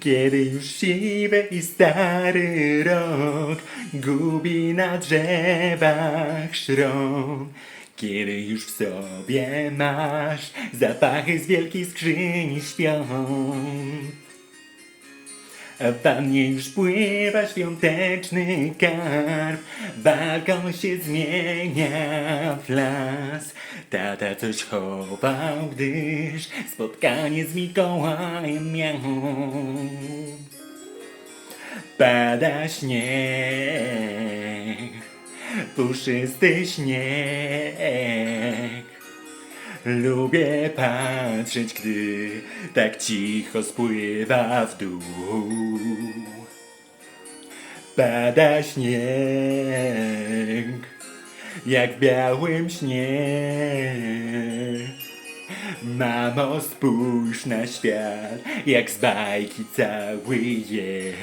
Kiedy już siwy i stary rok gubi na drzewach szron. Kiedy już w sobie masz zapachy z wielkiej skrzyni świąt. A wannie już pływa świąteczny karp Balkon się zmienia w las. Tata coś chował, gdyż spotkanie z Mikołajem miał. Pada śnieg, puszysty śnieg Lubię patrzeć, gdy tak cicho spływa w dół. Pada śnieg, jak w białym śnie. Mamo, spójrz na świat, jak z bajki cały jest.